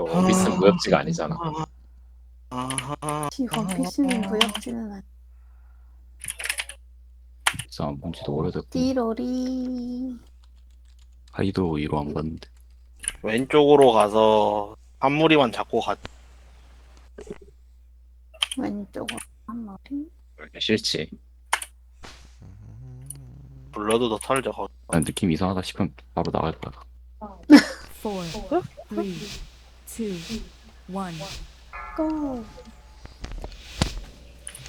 저 원피스는 무협지가 아니잖아. 아하. 시 원피스는 무역지는 아니. 진짜 안 본지도 오래됐고 띠로리. 하이도 이로 안 봤는데 왼쪽으로 가서 한 무리만 잡고 가. 왼쪽으로 한. 왜 이렇게 싫지? 블러드 더. 거기. 난 느낌 이상하다 싶으면 바로 나갈 거야 four, three, two, one. 고.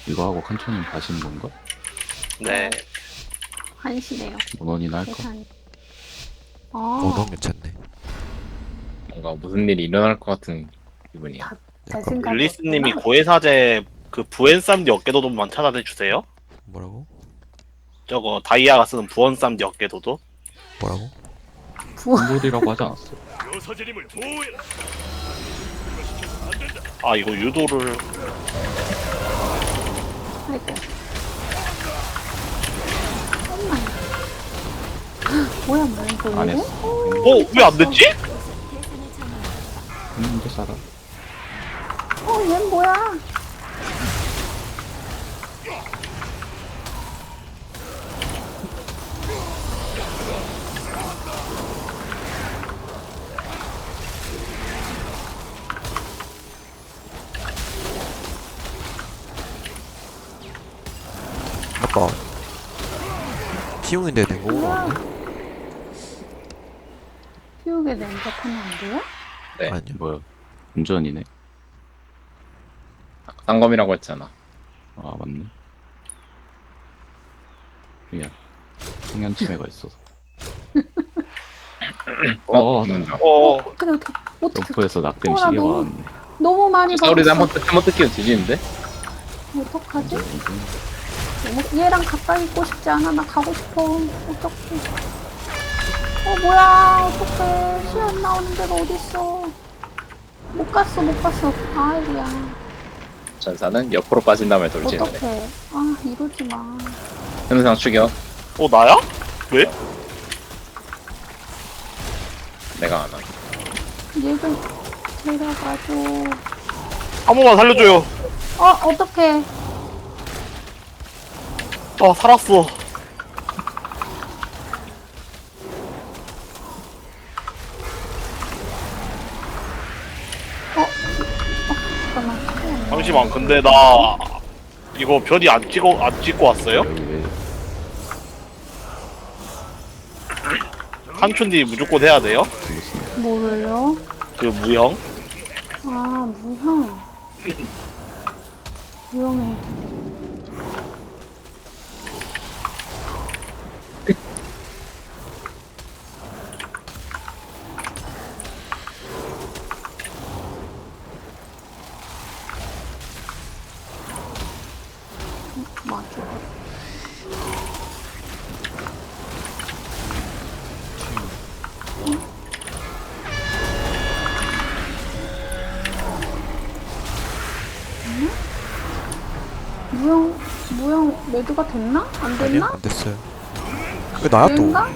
이거 하고 칸초님 가시는 건가? 네. 한시네요. 원원이나 할까? 계산. 어, 어. 넌 괜찮네. 뭔가 무슨 일이 일어날 것 같은 기분이야. 제 약간 생각에. 릴리스님이 고해사제 그 부엔 쌈디 어깨도도만 찾아내 주세요. 뭐라고? 저거 다이아가 쓰는 부원 쌈디 어깨도도. 뭐라고? 한돌이라고 하지 않았어? 아 이거 유도를 아이고. 뭐야 뭐야 이거 안 왜? 했어 어왜 안 됐지? 했는데 싸다 어, 얘 뭐야? 아까 키우는데 된 거고 뭐야? 아니야? 피우게 된 척하면 안 돼요? 네. 아니야. 뭐야 운전이네 쌍검이라고 했잖아. 아 맞네 미안 성년 치매가 있어서 어? 어, 죽는다. 어 그래 어떻게 어떻게 점프에서 낙뎀 어, 나 시계 너무- 받았네 너무 많이 우리 받았어. 한번 한번 뜯기면 뒤지는데? 어떡하지? 이제 너무 얘랑 가까이 있고 싶지 않아. 나 가고 싶어. 어떡해. 어 뭐야? 어떡해. 시안 나오는 데가 어딨어? 못 갔어, 못 갔어. 아이고야. 전사는 옆으로 빠진 다음에 돌지는데. 어떡해. 아 이러지 마. 현상 추격. 어, 나야? 왜? 내가 안 와. 얘를 데려가줘. 한 번만 살려줘요. 어 어떡해. 아 살았어. 잠시만 근데 나 이거 별이 안 찍어 안 찍고 왔어요? 한춘디 무조건 해야 돼요? 뭐를요? 그 무형. 아 무형. 무형해. 매도가 됐나? 안? 됐나? 안 됐어요. 왜 나야 또? 된가?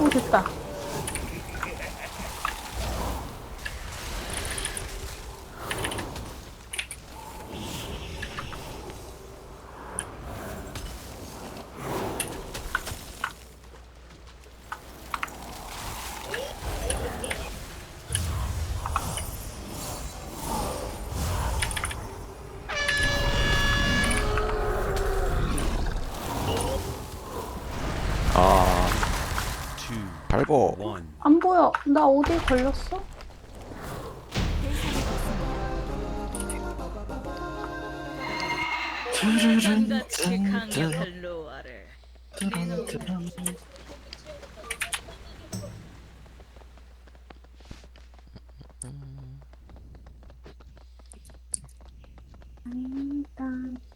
오 됐다. 아 밟어. 안 보여. 나 어디 걸렸어? 같이 강력한 로아를 딴, 딴.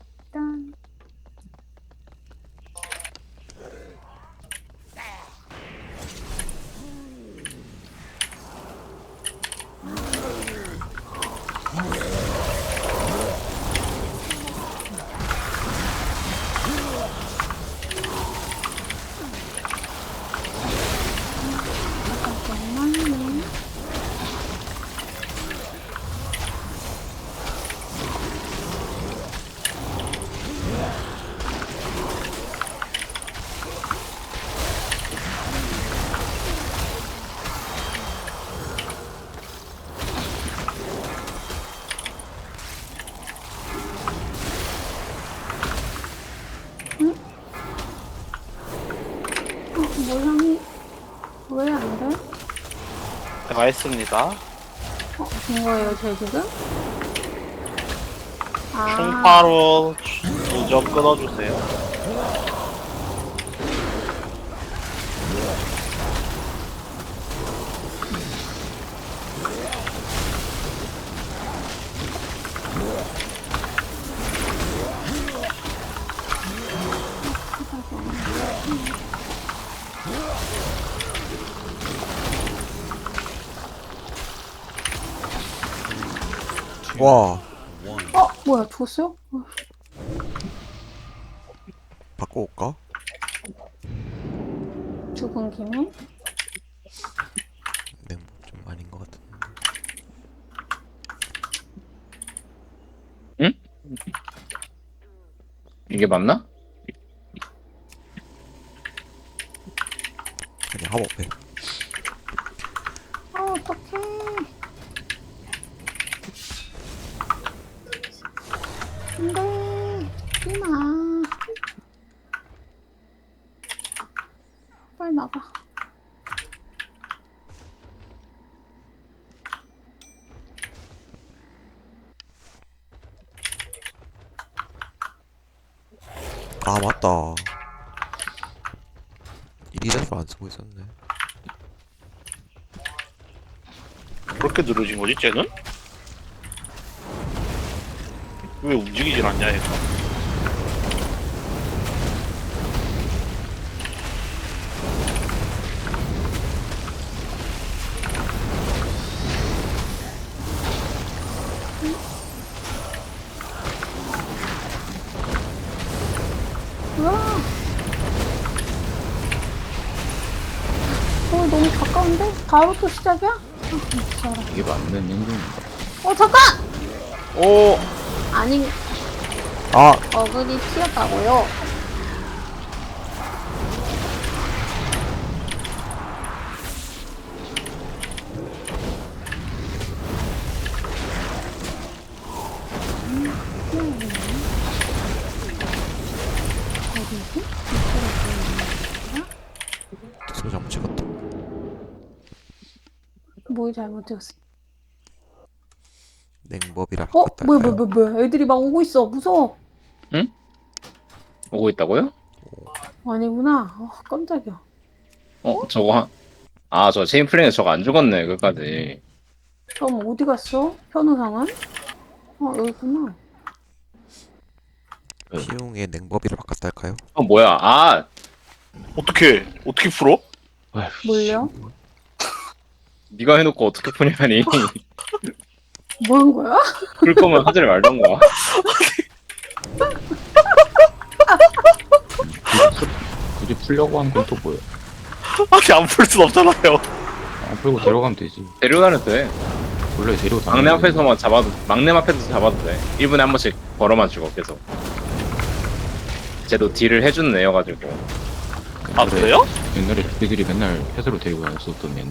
제가 했습니다. 어, 된 거예요, 제 지금? 아, 충파로 두점 끊어주세요. 와 어, 뭐야, 죽었어요? 어, 바꿔올까? 죽은 김에? 네좀 아닌 것 같은데 이게 맞나? 그냥 한번 빼 아, 어떡해. 안 돼. 뛰나. 빨리 나가. 아 맞다 이리저리 안 쓰고 있었네 그렇게 늘어진 거지, 쟤는? 왜 움직이질 않냐, 얘가. 어, 너무 가까운데? 바로부터 시작이야? 아. 이게 맞는 행동인가? 어, 잠깐! 오! 아니, 아 어글이 튀었다고요? 잘못 찍었다 뭐 잘못했어? 냉법이라 어? 뭐야? 뭐야, 뭐야, 뭐야. 애들이 막 오고 있어. 무서워. 오고 있다고요? 아니구나. 어, 깜짝이야. 어 저거 한... 아 저 체인 플레이는 저거 안 죽었네 끝까지 그럼 어디 갔어? 현우상은? 어, 여기 있구나. 피용의 냉법이라 바꿨다 할까요? 어 뭐야 아 어떻게, 어떻게 풀어? 아휴, 뭘요? 네가 해놓고 어떻게 푸냐니 뭐한 거야? 풀 거면 하지 말던가 굳이 풀려고 하는 건또 뭐야? 아니, 안풀순 없잖아요. 안 풀고 데려가면 되지. 데려다녀도 돼 원래 다니는 막내. 앞에서만 잡아도 막내 앞에서 잡아도 돼 1분에 한 번씩 걸어만 주고 계속 쟤도 딜을 해주는 애여가지고 아, 그래. 그래요? 옛날에 애들이 맨날 회사로 데리고 다녔었던 애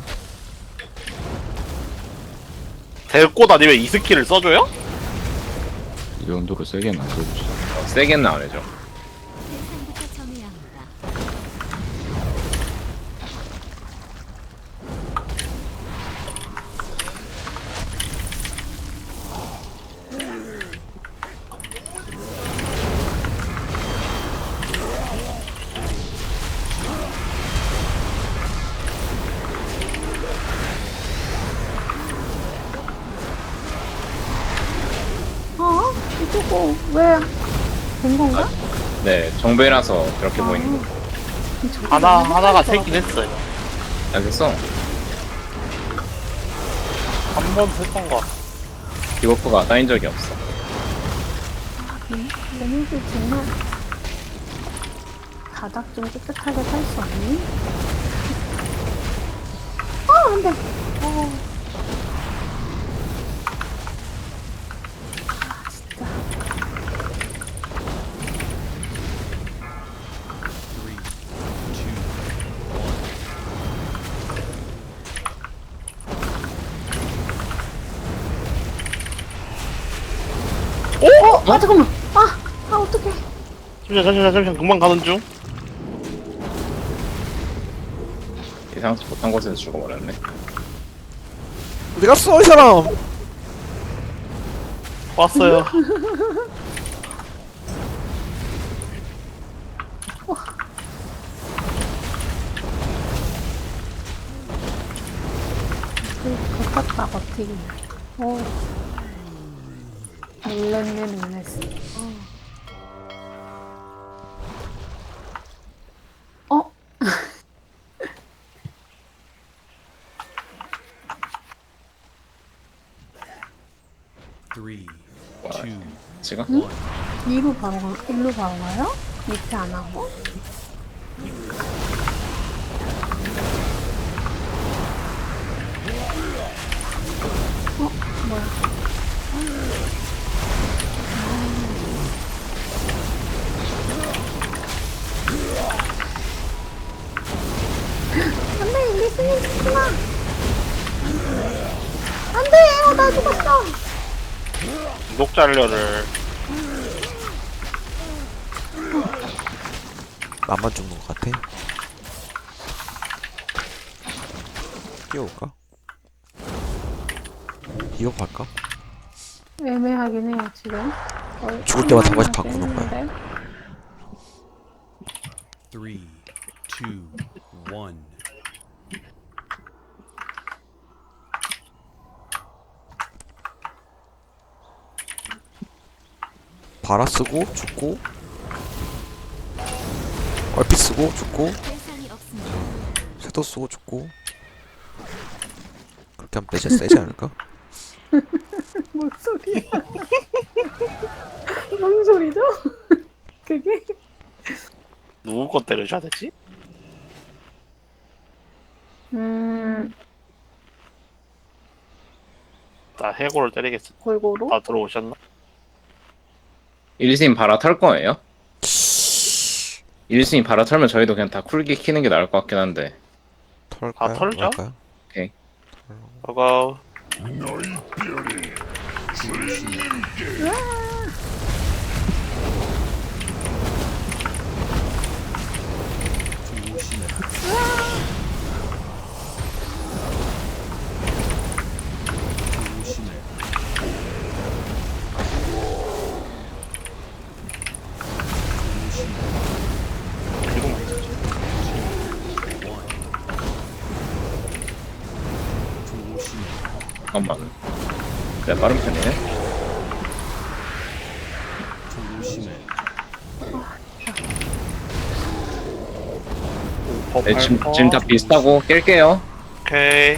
데리고 다니면 이 스킬을 써줘요? 이 정도로 세게는 안 써주지. 어, 세게는 안 해줘 정배라서 그렇게 아. 보이는 거 저기 하나, 하나가 새긴 했어요. 알겠어 한 번 했던 것 같아. 디버프가 쌓인 적이 없어. 얘네들 정말 바닥 좀 깨끗하게 살수 없니? 어, 안 돼. 아, 잠깐만. 아, 아, 어떡해. 잠시만, 잠시만, 잠시만. 금방 가는 중. 예상치 못한 곳에서 죽어버렸네 어디 갔어 이 사람 왔어요. 걷었다 버티기. 오. Three, two, 지금? 이로 바로 가, 일로 바로 가요? 밑에 안 하고? 어? 뭐야? 안돼 리스님 죽지마 안돼 어, 나 죽었어 녹잘려를 나만 죽는 것 같아 뛰어올까? 이업 할까? 애매하긴 해요 지금 거의 죽을 때마다 한 번씩 바꾸는 거야. 했는데. three, two, one. 바라 쓰고 죽고 얼핏 쓰고 죽고. 쇄도 쓰고 죽고 그렇게 하면 매제 세지 않을까? 뭔 소리야 뭔 소리죠? 그게? 누구 거 때려줘야 되지? 음 나 해골을 때리겠습니다. 골고루? 다 들어오셨나? 일스님 바라 털 거예요? 일스님 바라 털면 저희도 그냥 다 쿨기 키는 게 나을 것 같긴 한데 털까요? 아, 털죠? 말까요? 저거 네, 지금, 지금 다 비슷하고 깰게요 오케이.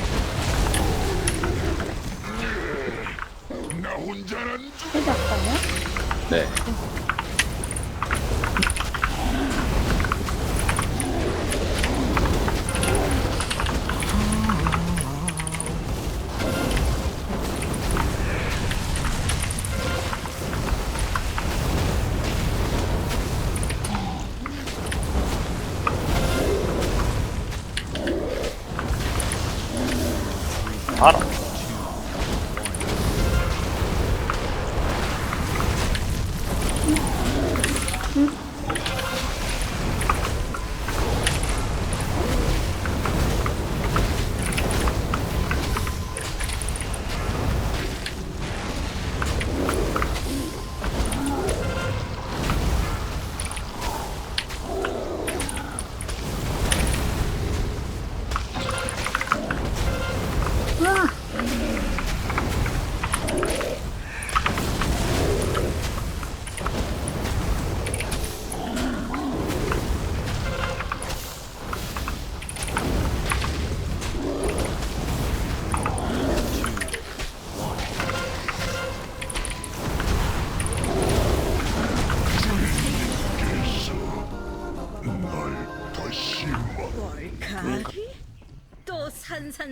알아.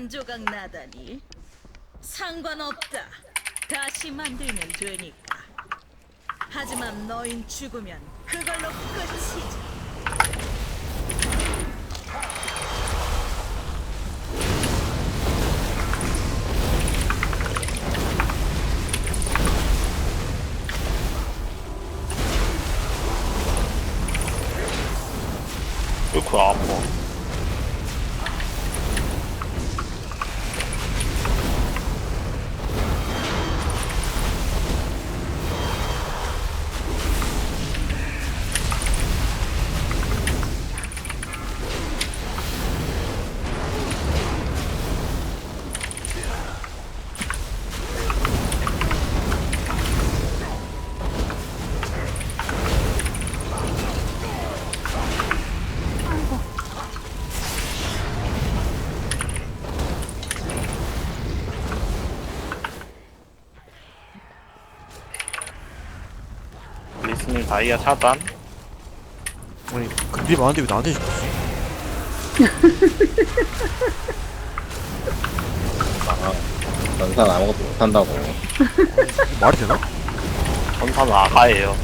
산산조각 나다니. 상관없다. 다시 만들면 되니까. 하지만 너인 죽으면 그걸로 끝이지 다이아 차단. 아니 근딜 많은데 왜 나한테 주지? 전산 아무것도 못한다고. 말이 되나? 전사는 아가예요.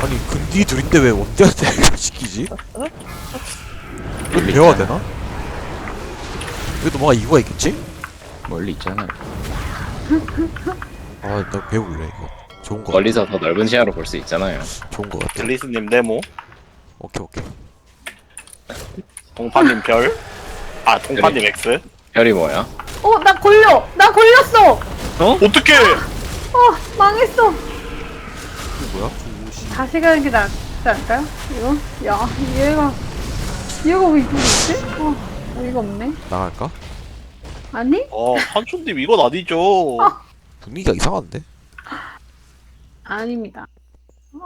아니 근딜 둘인데 왜 원딜한테 이걸 시키지? 이거 배워야 되나? 그래도 뭔가 이유가 있겠지? 멀리 있잖아요. 아 나 배울래 이거 좋은 거 멀리서 더 넓은 시야로 볼 수 있잖아요. 좋은 거 같아 델리스님 네모. 오케이 오케이 동파님 별. 아 동파님 X. 별이 뭐야? 어, 나 걸려! 나 걸렸어! 어떻게? 어, 망했어! 이거 뭐야? 다시 가는 게 낫지 않을까요? 이거? 야, 얘가, 얘가 왜 이러고 있지? 어, 어이가 없네. 나갈까? 아니? 어 한춘님 이건 아니죠. 분위기가 이상한데? 아닙니다.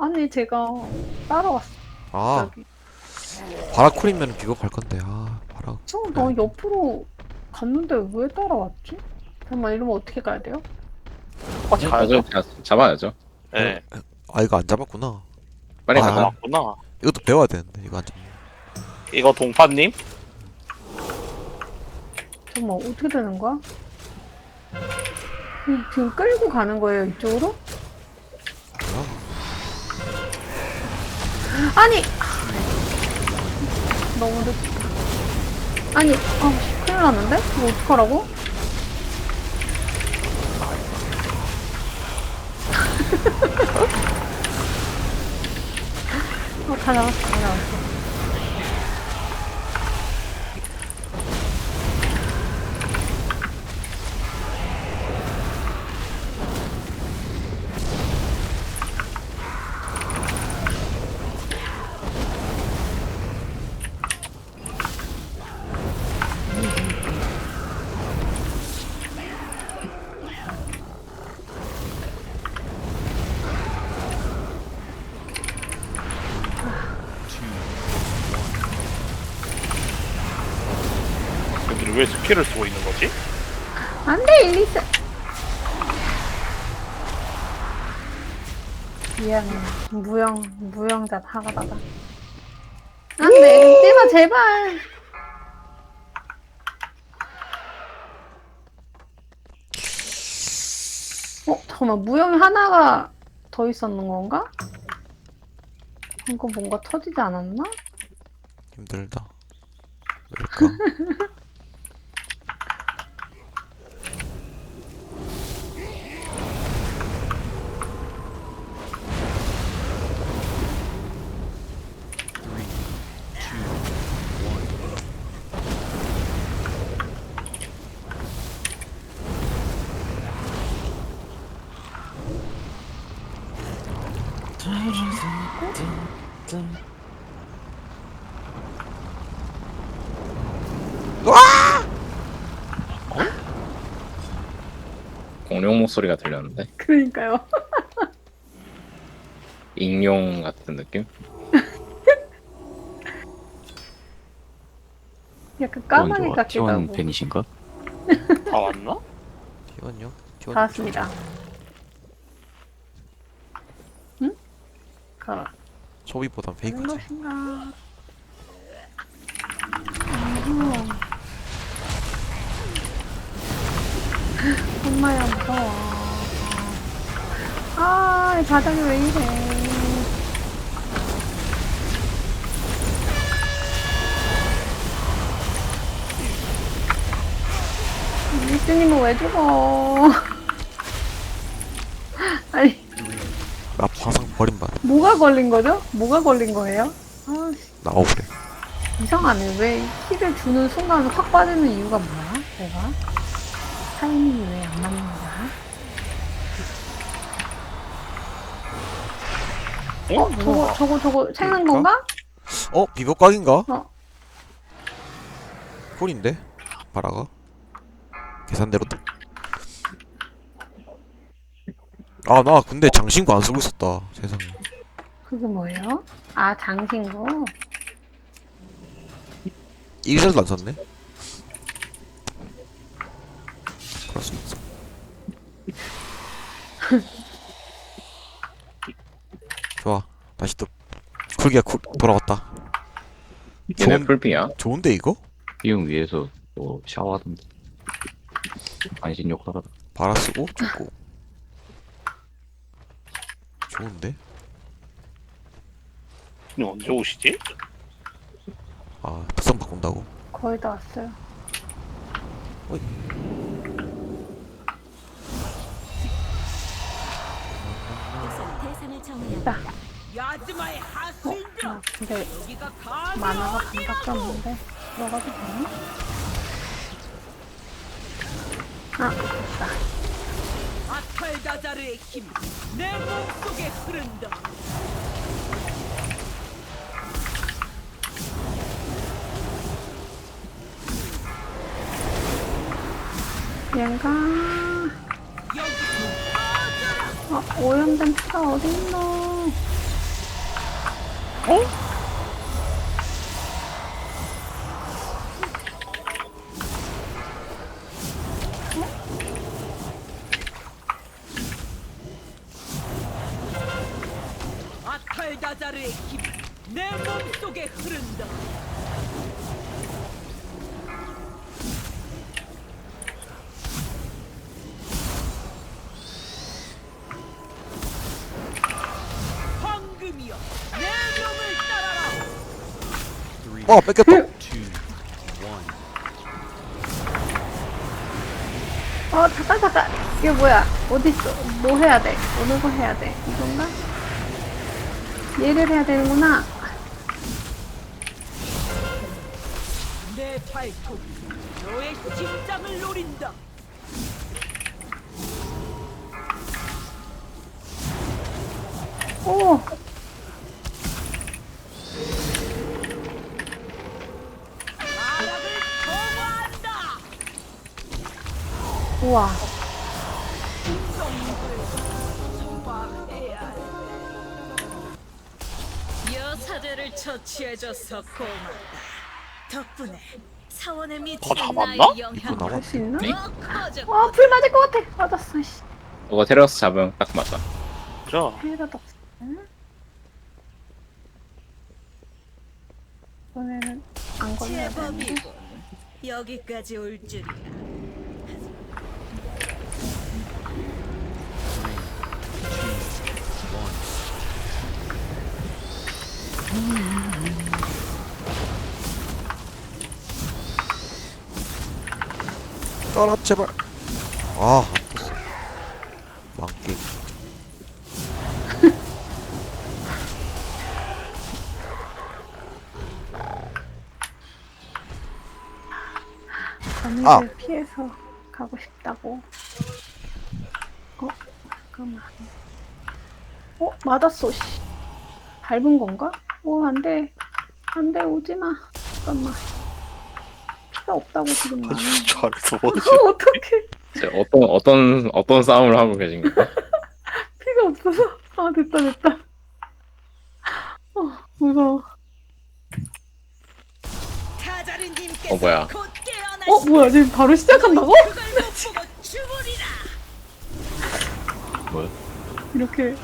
아니, 제가 따라왔어, 아 여기. 바라콜이면 비겁할 건데 아 바라 저, 너 옆으로 갔는데 왜 따라왔지? 잠깐만, 이러면 어떻게 가야 돼요? 어, 자야죠. 잡아야죠. 잡아야죠. 네. 아 이거 안 잡았구나 빨리 아, 가자. 맞구나. 이것도 배워야 되는데 이거 안 잡네 이거 동파님. 잠깐만, 어떻게 되는 거야? 이- 지금 끌고 가는 거예요, 이쪽으로? 아니! 너무 늦... 아니, 아, 큰일 났는데? 이거 어떡하라고? 어, 다 나왔어, 다 나왔어. 왜 스킬을 쓰고 있는 거지? 안 돼, 일리스! 미안해. 무영, 무영자 하가다가. 안 돼, 띠마, 제발! 어, 잠깐만, 무영 하나가 더 있었는 건가? 방금 뭔가 터지지 않았나? 힘들다 왜일까? 공룡 목소리가 들렸는데 그러니까요. 익룡 같은 느낌? 약간 T1 까마귀 좋아. 같기도 T1 하고. 팬이신가? 다 왔나? T1요? T1 다 왔습니다. 응? 가라. 소비보단 것인가? 무서워. 엄마야 무서워. 아, 이 바닥이 왜 이래? 미스님은 왜 죽어? 뭐가 걸린 거죠? 뭐가 걸린 거예요? 아, 나 억울해 이상하네. 왜 힐을 주는 순간 확 빠지는 이유가 뭐야? 내가? 타이밍이 왜 안 맞는 거야? 어? 저거, 저거, 저거, 챙는 건가? 어? 비법각인가? 어. 꿀인데? 바라가 계산대로 아나 근데 장신구 안 쓰고 있었다 세상에 그게 뭐예요? 아, 장신구? 일절도 안 썼네. 그럴 수 있어. 좋아. 다시 또 쿨기가 쿨 돌아왔다. 얘네 좋은 풀피야? 좋은데 이거? 비용 위에서 또 샤워하던데. 안신욕 하라. 바라 쓰고 좋고. 좋은데? 이거 언제 오시지? 아 특성 바꾼다고? 거의 다 왔어요. 우선 대상을 정해야 한다. 야즈마의 하수인병 아, 근데 여기가 만화가 어디라고. 반밖에 없는데 들어가도 되나? 아, 됐다. 아탈다자르의 힘이 내 몸속에 흐른다. 얘가 어, 오염된 피가 어디 있노? 어 뺏겼다. 어, 잠깐, 잠깐. 이게 뭐야? 어딨어? 뭐 해야 돼? 어느 거 해야 돼? 이건가? 얘를 해야 되는구나. 내 발톱 너의 심장을 노린다. 오! 나락을 거부한다. 우와. 여사제를 처치해줘서 고맙다. 덕분에 사원에 미친 더 잡았나? 나의 이거 영향 나와? 할수 있나? 와, 불 맞을 것 같아. 맞았어, 씨. 저거 테라스 잡으면 딱 맞아. 자, 헤라독스. 이번에는 안 걸려야 되는데. 제법이고 여기까지 올 줄이야. 떠라 제발 아 아팠어 망게 범위를 아. 피해서 가고 싶다고. 어? 잠깐만. 어? 맞았어, 씨. 밟은 건가? 어, 안 돼. 안 돼, 오지 마. 잠깐만. 피가 없다고 지금 나는. 저 아래서 뭐지? 어떡해. 이제 어떤 어떤 어떤 싸움을 하고 계신 거야? 피가 없어서. 아, 됐다, 됐다. 어, 무서워. 어, 뭐야. 어, 뭐야, 지금 바로 시작한다고? 뭐야? 이렇게.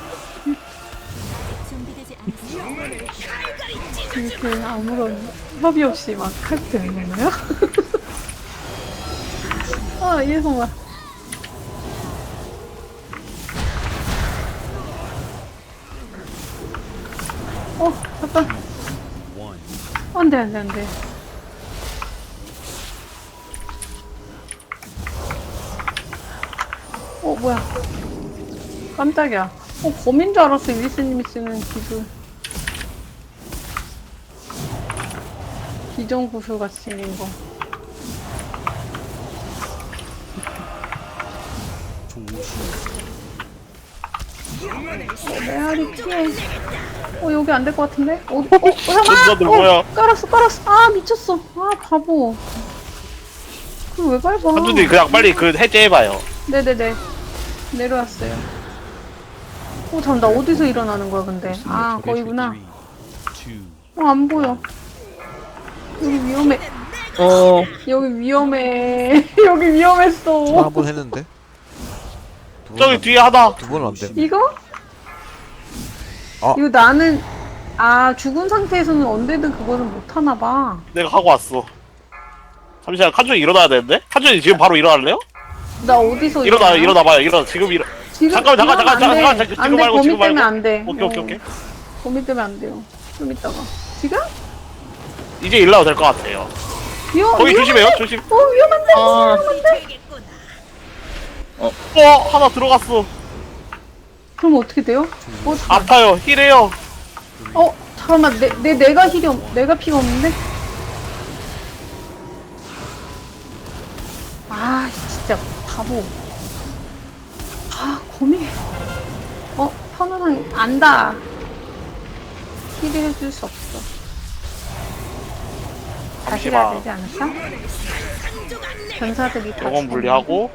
이렇게 아무런 협의 없이 막 해도 되는 건가요? 아, 이해성아. 어, 잠깐. 안 돼, 안 돼, 안 돼. 어, 뭐야. 깜짝이야. 어, 범인 줄 알았어, 윌리스님이 쓰는 기술. 기존 구슬 같이 생긴 거. 어, 메아리 피해. 어, 여기 안 될 것 같은데? 어, 어, 어, 전자들 잠깐만! 뭐야? 어, 깔았어, 깔았어. 아, 미쳤어. 아, 바보. 그걸 왜 밟아? 한준이 그냥 빨리 그 해제해봐요. 네네네. 내려왔어요. 어, 잠, 나 어디서 일어나는 거야, 근데? 아, 거기구나. 어, 안 보여. 여기 위험해. 어 여기 위험해. 여기 위험했어. 두번 한번 했는데 두 저기 번은 뒤에 하나. 두 번은 안돼 이거? 이거 나는 아 죽은 상태에서는 언제든 그거를 못 하나 봐. 내가 하고 왔어. 잠시만 칸준이 일어나야 되는데? 칸준이 지금 바로 일어날래요? 나 어디서 일어나 일어나요? 일어나 봐요. 일어나 지금 일어. 지금 잠깐만, 잠깐, 잠깐. 잠깐, 잠깐, 지금 안 돼, 말고, 지금 때문에 말고. 안 돼. 오케이 오케이 어, 오케이. 거미 때문에 안 돼요. 좀 이따가. 지금? 이제 일어나도 될 것 같아요. 위험. 거기 위험한데? 조심해요. 조심. 어 위험한데? 아, 되겠구나. 어 하나 들어갔어. 그럼 어떻게 돼요? 어. 아파요. 힐해요. 어 잠깐만 내, 내 내가 힐이 없, 내가 피가 없는데? 아 진짜 바보. 아 고민. 어 편안하게 안다. 힐을 해줄 수 없어. 다시 가야 되지 않을까? 전사들이 다 영원. 분리하고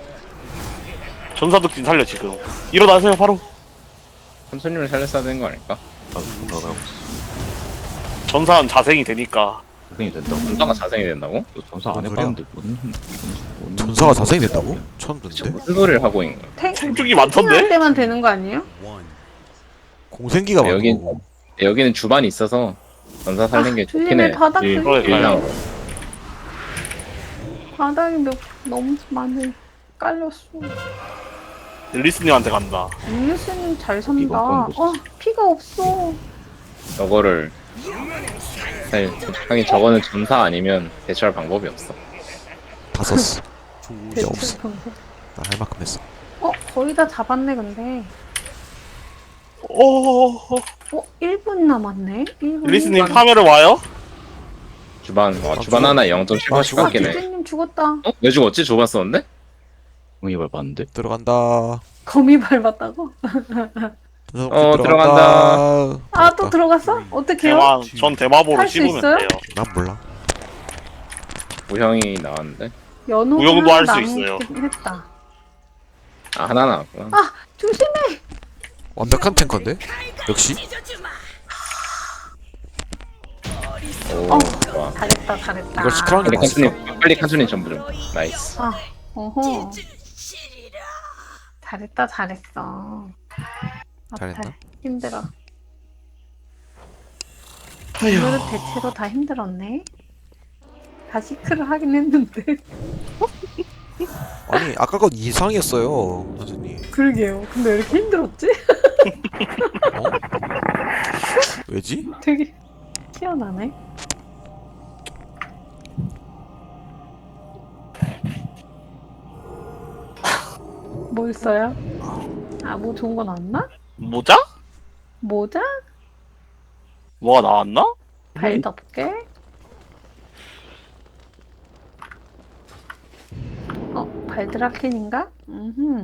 전사득진 살려 지금. 일어나세요 바로. 선수님을 살렸어야 되는 거 아닐까? 아, 전사는 자생이 되니까. 고생이 된다고. 전사가 자생이 된다고? 또 전사 안 뭔 해봤는데 뭔, 뭔 전사가 자생이 된다고? 처음 저 듣는데? 무슨 소리를 하고 있는 거야? 탱, 생중이 할 많던데? 때만 되는 거 아니에요? 공생기가 많고 여긴 여기는 주반이 있어서 전사 살린 게 아, 좋긴 해. 바닥. 일상으로. 바닥에 몇, 너무 많이 깔렸어. 리스님한테 간다. 릴리스님 잘 산다. 건 어, 피가 없어. 저거를 사실 하긴 저거는 전사 아니면 대처할 방법이 없어. 다 썼어 이제 없어 방법. 나 할 만큼 했어 어, 거의 다 잡았네, 근데. 오. 어, 1분 남았네? 1분. 리스님 파멸을 와요? 주반 와 아, 주반 죽어. 하나 0.7번씩 아, 죽어. 아, 깎이네. 디즈님 죽었다. 어? 왜 죽었지? 주반 썼는데? 공이 밟았는데? 들어간다 거미 밟았다고? 어, 들어간다. 아, 또 들어갔어? 어떡해요? 대마, 전 대마보로 할수 씹으면 있어요? 돼요. 난 몰라 무형이 나왔는데? 연옥이 우영도 할수 있어요. 남긴 했다. 아 하나 나왔구나. 아, 조심해! 완벽한 탱커인데? 역시. 오 어. 좋아. 잘했다, 잘했다. 이걸 시크하는 게 빨리 빨리 칸순이 전부 좀. 나이스. 아, 어허. 잘했다, 잘했어. 잘했나? 아파, 힘들어. 오늘은 대체로 다 힘들었네. 다시 크를 하긴 했는데. 아니 아까 건 이상이었어요 선생님 그러게요. 근데 왜 이렇게 힘들었지? 어? 왜지? 되게 희한하네. 뭐 있어요? 아, 뭐 좋은 거 나왔나? 모자? 모자? 뭐가 나왔나? 발 덮개? 어, 발드라켄인가? 음흠.